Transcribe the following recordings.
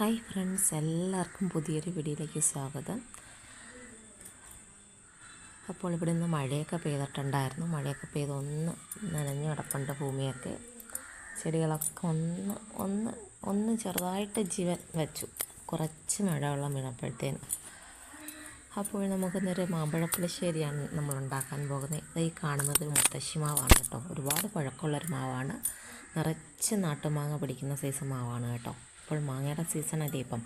Hi friends എല്ലാവർക്കും പുതിയൊരു വീഡിയോയിലേക്ക് സ്വാഗതം. അപ്പോൾ ഇവിടെ നിന്ന് മഴയൊക്കെ പെയ്തിട്ടുണ്ടായിരുന്നു. മഴയൊക്കെ പെയ്ത് ഒന്ന് നനഞ്ഞു കിടപ്പുണ്ട് ഭൂമിയൊക്കെ. ചെടികളൊക്കെ ഒന്ന് ഒന്ന് ഒന്ന് ചെറുതായിട്ട് ജീവൻ വെച്ചു. കുറച്ച് മഴ വെള്ളം വീണപ്പോഴത്തേന്. അപ്പോൾ നമുക്കിന്നൊരു മാമ്പഴപ്പുളിശ്ശേരിയാണ് നമ്മൾ ഉണ്ടാക്കാൻ പോകുന്നത്. ഈ കാണുന്നത് മുത്തശ്ശി മാവാണ് കേട്ടോ. ഒരുപാട് പഴക്കമുള്ളൊരു മാവാണ്. നിറച്ച് നാട്ടുമാങ്ങ പിടിക്കുന്ന സൈസ് മാവാണ് കേട്ടോ. ഇപ്പോൾ മാങ്ങയുടെ സീസണല്ലേ ഇപ്പം?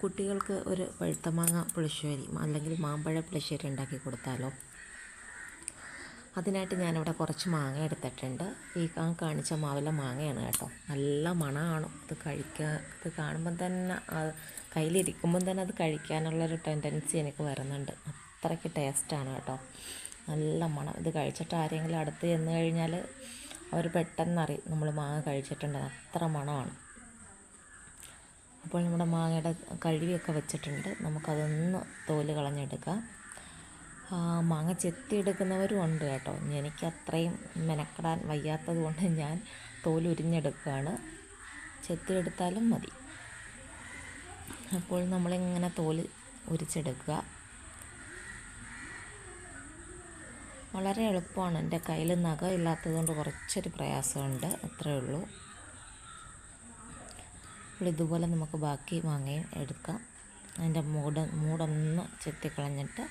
കുട്ടികൾക്ക് ഒരു പഴുത്ത മാങ്ങ പുളിശ്ശേരി അല്ലെങ്കിൽ മാമ്പഴ പുളിശ്ശേരി ഉണ്ടാക്കി കൊടുത്താലോ? അതിനായിട്ട് ഞാനിവിടെ കുറച്ച് മാങ്ങ എടുത്തിട്ടുണ്ട്. ഈ ആ കാണിച്ച മാവിലെ മാങ്ങയാണ് കേട്ടോ. നല്ല മണമാണ്. അത് കഴിക്കാൻ അത് കാണുമ്പം തന്നെ കയ്യിലിരിക്കുമ്പം തന്നെ അത് കഴിക്കാനുള്ളൊരു ടെൻഡൻസി എനിക്ക് വരുന്നുണ്ട്. അത്രയ്ക്ക് ടേസ്റ്റാണ് കേട്ടോ. നല്ല മണം. ഇത് കഴിച്ചിട്ട് ആരെങ്കിലും അടുത്ത് ചെന്ന് കഴിഞ്ഞാൽ അവർ പെട്ടെന്ന് അറിയും നമ്മൾ മാങ്ങ കഴിച്ചിട്ടുണ്ട്. അത്ര മണമാണ്. അപ്പോൾ നമ്മുടെ മാങ്ങയുടെ കഴുകിയൊക്കെ വെച്ചിട്ടുണ്ട്. നമുക്കതൊന്ന് തോൽ കളഞ്ഞെടുക്കാം. മാങ്ങ ചെത്തിയെടുക്കുന്നവരും ഉണ്ട് കേട്ടോ. എനിക്ക് അത്രയും മെനക്കെടാൻ വയ്യാത്തത് കൊണ്ട് ഞാൻ തോലുരിഞ്ഞെടുക്കുകയാണ് ചെത്തിയെടുത്താലും മതി. അപ്പോൾ നമ്മളിങ്ങനെ തോൽ ഉരിച്ചെടുക്കുക. വളരെ എളുപ്പമാണ്. എന്റെ കയ്യിൽ നഖം ഇല്ലാത്തത് കൊണ്ട് കുറച്ചൊരു പ്രയാസമുണ്ട്. അത്രയേ ഉള്ളൂ. അപ്പോൾ ഇതുപോലെ നമുക്ക് ബാക്കി മാങ്ങയും എടുക്കാം. അതിന്റെ മൂട മൂടൊന്ന് ചെത്തിക്കളഞ്ഞിട്ട്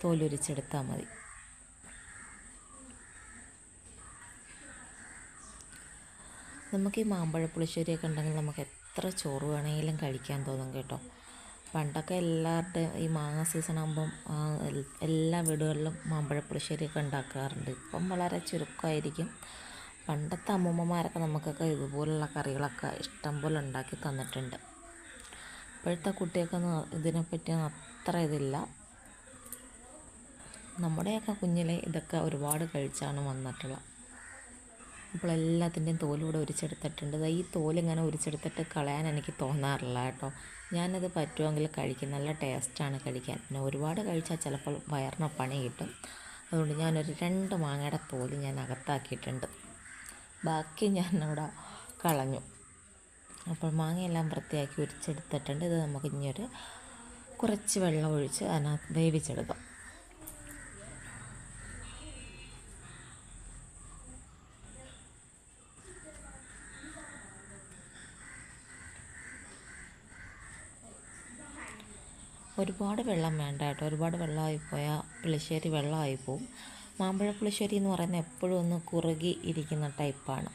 തോലുരിച്ചെടുത്താൽ മതി. നമുക്ക് ഈ മാമ്പഴ പുളിശ്ശേരിയൊക്കെ ഉണ്ടെങ്കിൽ നമുക്ക് എത്ര ചോറ് വേണമെങ്കിലും കഴിക്കാൻ തോന്നും കേട്ടോ. പണ്ടൊക്കെ എല്ലാവരുടെയും ഈ മാങ്ങ സീസൺ ആകുമ്പം എല്ലാ വീടുകളിലും മാമ്പഴ പുളിശ്ശേരിയൊക്കെ ഉണ്ടാക്കാറുണ്ട്. ഇപ്പം വളരെ ചുരുക്കമായിരിക്കും. പണ്ടത്തെ അമ്മൂമ്മമാരൊക്കെ നമുക്കൊക്കെ ഇതുപോലുള്ള കറികളൊക്കെ ഇഷ്ടം പോലെ ഉണ്ടാക്കി തന്നിട്ടുണ്ട്. ഇപ്പോഴത്തെ കുട്ടികൾക്കൊന്നും ഇതിനെപ്പറ്റി അത്ര ഇതില്ല. നമ്മുടെയൊക്കെ കുഞ്ഞിലെ ഇതൊക്കെ ഒരുപാട് കഴിച്ചാണ് വന്നിട്ടുള്ളത്. അപ്പോൾ എല്ലാത്തിന്റെയും തോലൂടെ ഉരിച്ചെടുത്തിട്ടുണ്ട്. ഈ തോലിങ്ങനെ ഉരിച്ചെടുത്തിട്ട് കളയാൻ എനിക്ക് തോന്നാറില്ല കേട്ടോ. ഞാനത് പറ്റുമെങ്കിൽ കഴിക്കും. നല്ല ടേസ്റ്റാണ് കഴിക്കാൻ. പിന്നെ ഒരുപാട് കഴിച്ചാൽ ചിലപ്പോൾ വയറിന് പണി കിട്ടും. അതുകൊണ്ട് ഞാനൊരു രണ്ട് മാങ്ങയുടെ തോൽ ഞാൻ അകത്താക്കിയിട്ടുണ്ട്. ബാക്കി ഞാൻ അവിടെ കളഞ്ഞു. അപ്പോൾ മാങ്ങയെല്ലാം വൃത്തിയാക്കി ഉരിച്ചെടുത്തിട്ടുണ്ട്. ഇത് നമുക്ക് ഇനിയൊരു കുറച്ച് വെള്ളം ഒഴിച്ച് അതിനകത്ത് വേവിച്ചെടുക്കാം. ഒരുപാട് വെള്ളം വേണ്ട കേട്ടോ. ഒരുപാട് വെള്ളമായി പോയാൽ പുളിശ്ശേരി വെള്ളമായി പോവും. മാമ്പഴ പുളിശ്ശേരി എന്ന് പറയുന്നത് എപ്പോഴും ഒന്ന് കുറുകി ഇരിക്കുന്ന ടൈപ്പാണ്.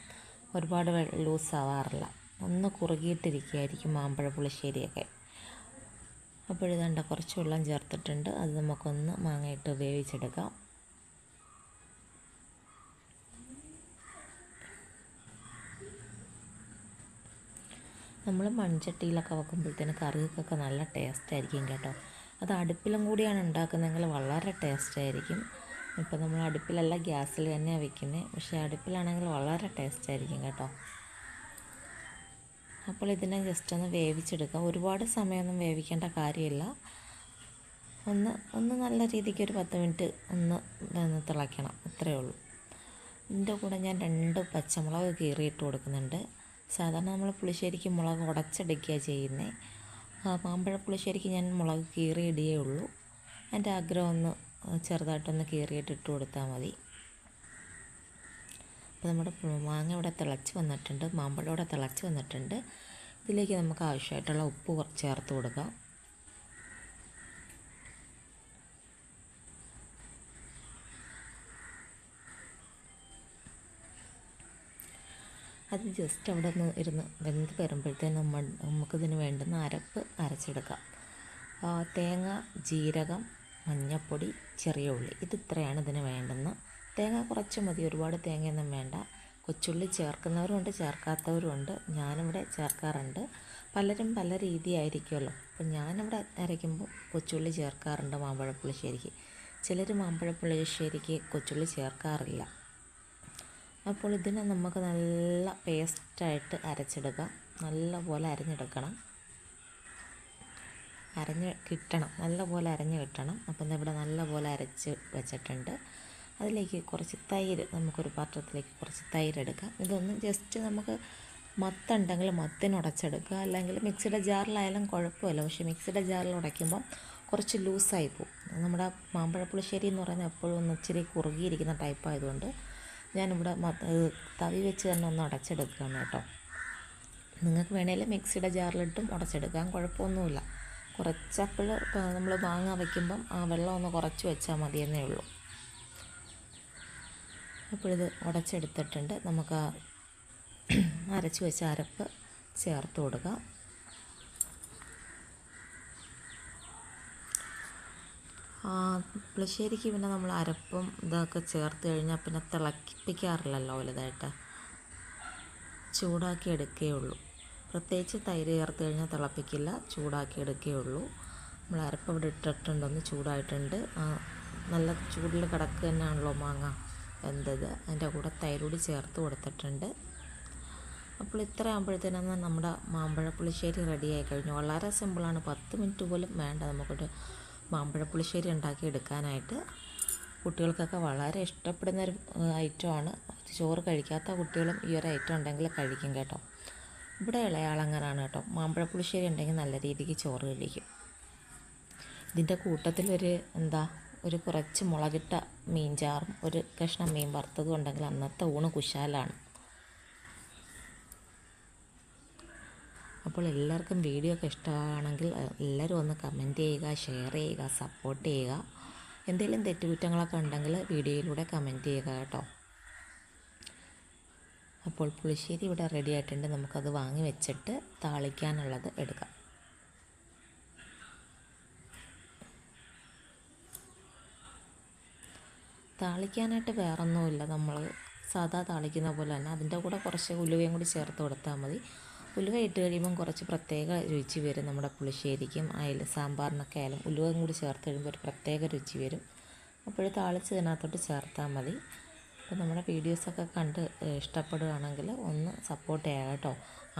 ഒരുപാട് ലൂസ് ആവാറില്ല ഒന്ന് കുറുകിയിട്ടിരിക്കുകയായിരിക്കും മാമ്പഴ പുളിശ്ശേരിയൊക്കെ അപ്പോഴിതണ്ട കുറച്ച് വെള്ളം ചേർത്തിട്ടുണ്ട്. അത് നമുക്കൊന്ന് മാങ്ങയിട്ട് വേവിച്ചെടുക്കാം. നമ്മൾ മൺചട്ടിയിലൊക്കെ വെക്കുമ്പോഴത്തേന് കറികൾക്കൊക്കെ നല്ല ടേസ്റ്റ് ആയിരിക്കും കേട്ടോ. അത് അടുപ്പിലും കൂടിയാണ് ഉണ്ടാക്കുന്നതെങ്കിൽ വളരെ ടേസ്റ്റ് ആയിരിക്കും ഇപ്പോൾ നമ്മൾ അടുപ്പിലല്ല ഗ്യാസിൽ തന്നെയാണ് വെക്കുന്നത് പക്ഷേ അടുപ്പിലാണെങ്കിൽ വളരെ ടേസ്റ്റ് ആയിരിക്കും കേട്ടോ. അപ്പോൾ ഇതിനെ ജസ്റ്റ് ഒന്ന് വേവിച്ചെടുക്കുക ഒരുപാട് സമയമൊന്നും വേവിക്കേണ്ട കാര്യമില്ല. ഒന്ന് ഒന്ന് നല്ല രീതിക്ക് ഒരു പത്ത് മിനിറ്റ് ഒന്ന് ഒന്ന് തിളയ്ക്കണം. അത്രയേ ഉള്ളൂ. ഇതിന്റെ കൂടെ ഞാൻ രണ്ട് പച്ചമുളക് കീറിയിട്ട് കൊടുക്കുന്നുണ്ട്. സാധാരണ നമ്മൾ പുളിശ്ശേരിക്ക് മുളക് ഉടച്ചെടുക്കുക ചെയ്യുന്നത് മാമ്പഴ പുളിശ്ശേരിക്ക് ഞാൻ മുളക് കീറിയിടുകയേ ഉള്ളൂ. എന്റെ ആഗ്രഹം ഒന്ന് ചെറുതായിട്ടൊന്ന് കീറിയിട്ട് ഇട്ട് കൊടുത്താൽ മതി. അപ്പോൾ നമ്മുടെ മാങ്ങ ഇവിടെ തിളച്ച് വന്നിട്ടുണ്ട് മാമ്പഴം ഇവിടെ തിളച്ച് വന്നിട്ടുണ്ട്. ഇതിലേക്ക് നമുക്ക് ആവശ്യമായിട്ടുള്ള ഉപ്പ് ചേർത്ത് കൊടുക്കാം. അത് ജസ്റ്റ് അവിടെ നിന്ന് ഇരുന്ന് വെന്ത് വരുമ്പോഴത്തേന് നമ്മൾ നമുക്കിതിന് വേണ്ടുന്ന അരപ്പ് അരച്ചെടുക്കാം. തേങ്ങ ജീരകം മഞ്ഞൾപ്പൊടി ചെറിയ ഉള്ളി. ഇത് ഇത്രയാണ് ഇതിന് വേണ്ടുന്ന. തേങ്ങ കുറച്ച് മതി. ഒരുപാട് തേങ്ങയൊന്നും വേണ്ട. കൊച്ചുള്ളി ചേർക്കുന്നവരുമുണ്ട് ചേർക്കാത്തവരുമുണ്ട് ഞാനിവിടെ ചേർക്കാറുണ്ട്. പലരും പല രീതിയായിരിക്കുമല്ലോ. അപ്പം ഞാനിവിടെ അരയ്ക്കുമ്പോൾ കൊച്ചുള്ളി ചേർക്കാറുണ്ട് മാമ്പഴപ്പുളിശ്ശേരിക്ക്. ചിലർ മാമ്പഴപ്പുളിശ്ശേരിക്ക് കൊച്ചുള്ളി ചേർക്കാറില്ല. അപ്പോൾ ഇതിനെ നമുക്ക് നല്ല പേസ്റ്റായിട്ട് അരച്ചെടുക്കാം നല്ല പോലെ അരിഞ്ഞെടുക്കണം. അരഞ്ഞ് കിട്ടണം. നല്ലപോലെ അരഞ്ഞ് കിട്ടണം. അപ്പം ഇവിടെ നല്ലപോലെ അരച്ച് വെച്ചിട്ടുണ്ട്. അതിലേക്ക് കുറച്ച് തൈര് നമുക്കൊരു പാത്രത്തിലേക്ക് കുറച്ച് തൈര് എടുക്കാം. ഇതൊന്ന് ജസ്റ്റ് നമുക്ക് മത്തുണ്ടെങ്കിൽ മത്തിന് ഉടച്ചെടുക്കുക. അല്ലെങ്കിൽ മിക്സിയുടെ ജാറിലായാലും കുഴപ്പമില്ല. പക്ഷേ മിക്സിയുടെ ജാറിൽ ഉടയ്ക്കുമ്പം കുറച്ച് ലൂസായി പോകും നമ്മുടെ മാമ്പഴ പുളിശ്ശേരി എന്ന് പറയുന്നത് എപ്പോഴും ഒന്ന് ഇച്ചിരി കുറുകിയിരിക്കുന്ന ടൈപ്പ് ആയതുകൊണ്ട് ഞാനിവിടെ തവി വെച്ച് തന്നെ ഒന്ന് ഉടച്ചെടുക്കുകയാണ് കേട്ടോ. നിങ്ങൾക്ക് വേണേൽ മിക്സിയുടെ ജാറിലിട്ടും ഉടച്ചെടുക്കാം. കുഴപ്പമൊന്നുമില്ല. കുറച്ചപ്പോൾ നമ്മൾ മാങ്ങ വയ്ക്കുമ്പം ആ വെള്ളം ഒന്ന് കുറച്ച് വെച്ചാൽ മതിയെന്നേ ഉള്ളൂ. അപ്പോഴിത് ഉടച്ചെടുത്തിട്ടുണ്ട്. നമുക്ക് ആ അരച്ച് വെച്ച അരപ്പ് ചേർത്ത് കൊടുക്കുക പുളിശ്ശേരിക്ക് പിന്നെ നമ്മൾ അരപ്പും ഇതൊക്കെ ചേർത്ത് കഴിഞ്ഞാൽ പിന്നെ തിളക്കിപ്പിക്കാറില്ലല്ലോ വലുതായിട്ട്. ചൂടാക്കി എടുക്കുകയുള്ളൂ പ്രത്യേകിച്ച് തൈര് ചേർത്ത് കഴിഞ്ഞാൽ തിളപ്പിക്കില്ല ചൂടാക്കി എടുക്കുകയുള്ളൂ. നമ്മൾ അരപ്പ് ഇവിടെ ഇട്ടിട്ടുണ്ടൊന്ന് ചൂടായിട്ടുണ്ട്. നല്ല ചൂടിൽ കിടക്ക് തന്നെയാണല്ലോ മാങ്ങ വെന്തത്. അതിന്റെ കൂടെ തൈരൂടി ചേർത്ത് കൊടുത്തിട്ടുണ്ട്. അപ്പോൾ ഇത്ര ആകുമ്പോഴത്തേനും നമ്മുടെ മാമ്പഴ പുളിശ്ശേരി റെഡിയായി കഴിഞ്ഞു. വളരെ സിമ്പിളാണ് പത്ത് മിനിറ്റ് പോലും വേണ്ട നമുക്കൊരു മാമ്പഴ പുളിശ്ശേരി ഉണ്ടാക്കി എടുക്കാനായിട്ട്. കുട്ടികൾക്കൊക്കെ വളരെ ഇഷ്ടപ്പെടുന്ന ഒരു ഐറ്റമാണ് ചോറ് കഴിക്കാത്ത കുട്ടികളും ഈ ഒരു ഐറ്റം ഉണ്ടെങ്കിൽ കഴിക്കും കേട്ടോ. ഇവിടെ ഇളയാളങ്ങറാണ് കേട്ടോ. മാമ്പഴപ്പുളിശ്ശേരി ഉണ്ടെങ്കിൽ നല്ല രീതിക്ക് ചോറ് കഴിക്കും. ഇതിന്റെ കൂട്ടത്തിലൊരു എന്താ ഒരു കുറച്ച് മുളകിട്ട മീൻചാറും ഒരു കഷ്ണം മീൻ വറുത്തതും ഉണ്ടെങ്കിൽ അന്നത്തെ ഊണ് കുശാലാണ്. അപ്പോൾ എല്ലാവർക്കും വീഡിയോ ഒക്കെ ഇഷ്ടമാണെങ്കിൽ എല്ലാവരും ഒന്ന് കമന്റ് ചെയ്യുക ഷെയർ ചെയ്യുക സപ്പോർട്ട് ചെയ്യുക. എന്തെങ്കിലും തെറ്റുകുറ്റങ്ങളൊക്കെ ഉണ്ടെങ്കിൽ വീഡിയോയിലൂടെ കമന്റ് ചെയ്യുക കേട്ടോ. അപ്പോൾ പുളിശ്ശേരി ഇവിടെ റെഡി ആയിട്ടുണ്ട്. നമുക്കത് വാങ്ങി വെച്ചിട്ട് താളിക്കാനുള്ളത് എടുക്കാം. താളിക്കാനായിട്ട് വേറൊന്നുമില്ല. നമ്മൾ സാധാ താളിക്കുന്ന പോലെ തന്നെ. അതിന്റെ കൂടെ കുറച്ച് ഉലുവയും കൂടി ചേർത്ത് കൊടുത്താൽ മതി. ഉലുവ ഇട്ട് കഴിയുമ്പം കുറച്ച് പ്രത്യേക രുചി വരും നമ്മുടെ പുളിശ്ശേരിക്കും അയൽ സാമ്പാറിനൊക്കെ ആയാലും. ഉലുവയും കൂടി ചേർത്ത് കഴിയുമ്പോൾ ഒരു പ്രത്യേക രുചി വരും. അപ്പോൾ താളിച്ച് ഇതിനകത്തോട്ട് ചേർത്താൽ മതി. അപ്പോൾ നമ്മുടെ വീഡിയോസൊക്കെ കണ്ട് ഇഷ്ടപ്പെടുകയാണെങ്കിൽ ഒന്ന് സപ്പോർട്ട് ചെയ്യുക കേട്ടോ.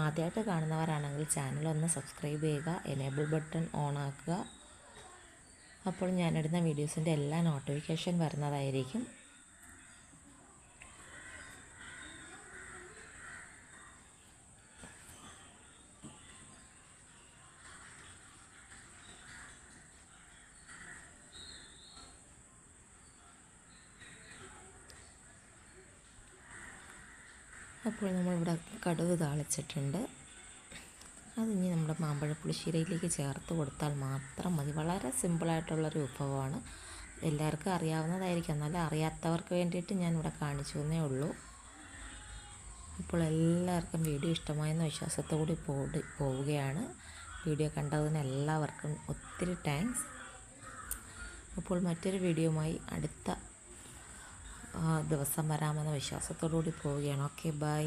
ആദ്യമായിട്ട് കാണുന്നവരാണെങ്കിൽ ചാനൽ ഒന്ന് സബ്സ്ക്രൈബ് ചെയ്യുക എനേബിൾ ബട്ടൺ ഓൺ ആക്കുക. അപ്പോൾ ഞാനിടുന്ന വീഡിയോസിന്റെ എല്ലാ നോട്ടിഫിക്കേഷൻ വരുന്നതായിരിക്കും. അപ്പോൾ നമ്മളിവിടെ കടുക് താളിച്ചിട്ടുണ്ട്. അതിനി നമ്മുടെ മാമ്പഴ പുളിശ്ശേരിയിലേക്ക് ചേർത്ത് കൊടുത്താൽ മാത്രം മതി. വളരെ സിമ്പിളായിട്ടുള്ളൊരു വിഭവമാണ്. എല്ലാവർക്കും അറിയാവുന്നതായിരിക്കും. എന്നാലും അറിയാത്തവർക്ക് വേണ്ടിയിട്ട് ഞാനിവിടെ കാണിച്ചു എന്നേ ഉള്ളൂ. അപ്പോൾ എല്ലാവർക്കും വീഡിയോ ഇഷ്ടമായെന്ന വിശ്വാസത്തോടെ പോടി പോവുകയാണ്. വീഡിയോ കണ്ടതിന് എല്ലാവർക്കും ഒത്തിരി താങ്ക്സ് അപ്പോൾ മറ്റൊരു വീഡിയോയുമായി അടുത്ത ദിവസം വരാമെന്ന വിശ്വാസത്തോടു കൂടി പോവുകയാണ്. Okay bye